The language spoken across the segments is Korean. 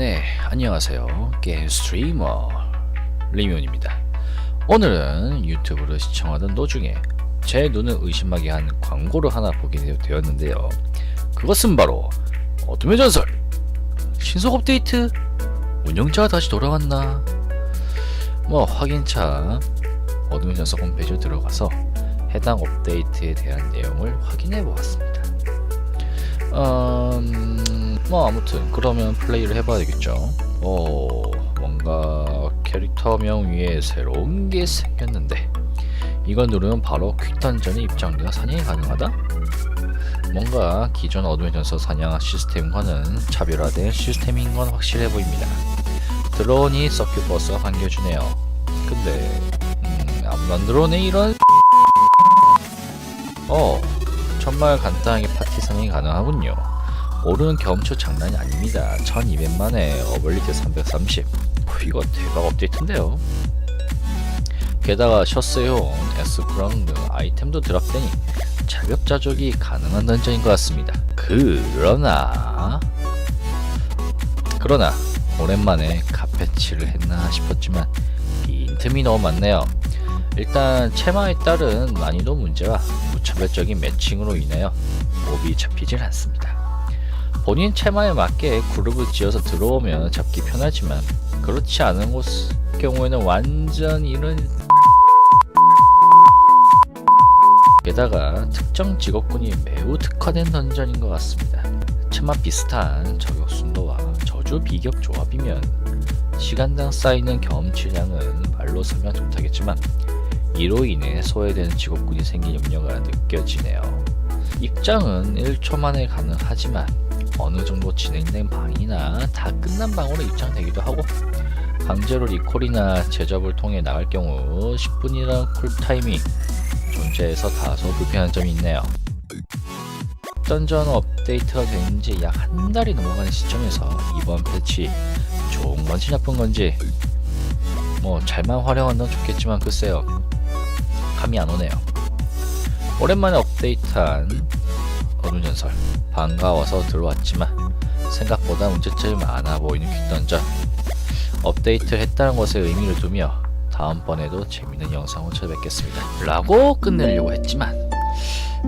네, 안녕하세요. 게임 스트리머 리미온입니다. 오늘은 유튜브를 시청하던 도중에 제 눈을 의심하게 한 광고를 하나 보게 되었는데요. 그것은 바로 어둠의 전설 신속 업데이트 운영자가 다시 돌아왔나? 뭐 확인차 어둠의 전설 홈페이지에 들어가서 해당 업데이트에 대한 내용을 확인해 보았습니다. 음, 뭐 아무튼 그러면 플레이를 해봐야 되겠죠. 오, 뭔가 캐릭터명 위에 새로운 게 생겼는데 이걸 누르면 바로 퀵던전에 입장되어 사냥이 가능하다? 뭔가 기존 어둠의 전설 사냥 시스템과는 차별화된 시스템인 건 확실해 보입니다. 드론이 서큐버스가 반겨주네요. 근데 음, 아무도 안 들어오네 이런 어 정말 간단하게 파티 사냥이 가능하군요. 오르는 경험치 장난이 아닙니다. 1200만에 어벌리티 330. 뭐 이거 대박 업데이트인데요. 게다가 셔츠용 에스프랑드 아이템도 드랍되니 자급자족이 가능한 던전인 것 같습니다. 그러나 그러나 오랜만에 카페치를 했나 싶었지만 빈틈이 너무 많네요. 일단 체마에 따른 난이도 문제와 무차별적인 매칭으로 인하여 몹이 잡히질 않습니다. 본인 체마에 맞게 그룹을 지어서 들어오면 잡기 편하지만 그렇지 않은 곳 경우에는 완전 이런 게다가 특정 직업군이 매우 특화된 던전인 것 같습니다. 체마 비슷한 저격 순도와 저주 비격 조합이면 시간당 쌓이는 경험치량은 말로 설명 못하겠지만 이로 인해 소외되는 직업군이 생긴 염려가 느껴지네요. 입장은 1초 만에 가능하지만 어느 정도 진행된 방이나 다 끝난 방으로 입장되기도 하고 강제로 리콜이나 제접을 통해 나갈 경우 10분이라는 쿨타임이 존재해서 다소 불편한 점이 있네요. 던전 업데이트가 된 지 약 한 달이 넘어가는 시점에서 이번 패치 좋은 건지 나쁜 건지 뭐 잘만 활용한다면 좋겠지만 글쎄요 감이 안 오네요. 오랜만에 업데이트한 어둠 전설. 반가워서 들어왔지만 생각보다 문제점이 많아 보이는 퀵던전 업데이트를 했다는 것에 의미를 두며 다음번에도 재밌는 영상을 찾아뵙겠습니다. 라고 끝내려고 했지만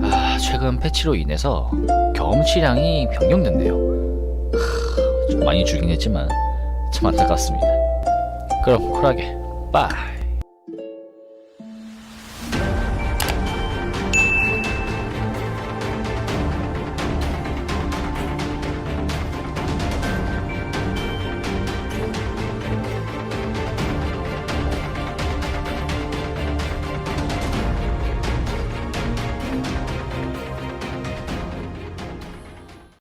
아, 최근 패치로 인해서 경험치량이 변경된대요. 하, 좀 많이 줄긴 했지만 참 안타깝습니다. 그럼 쿨하게 빠이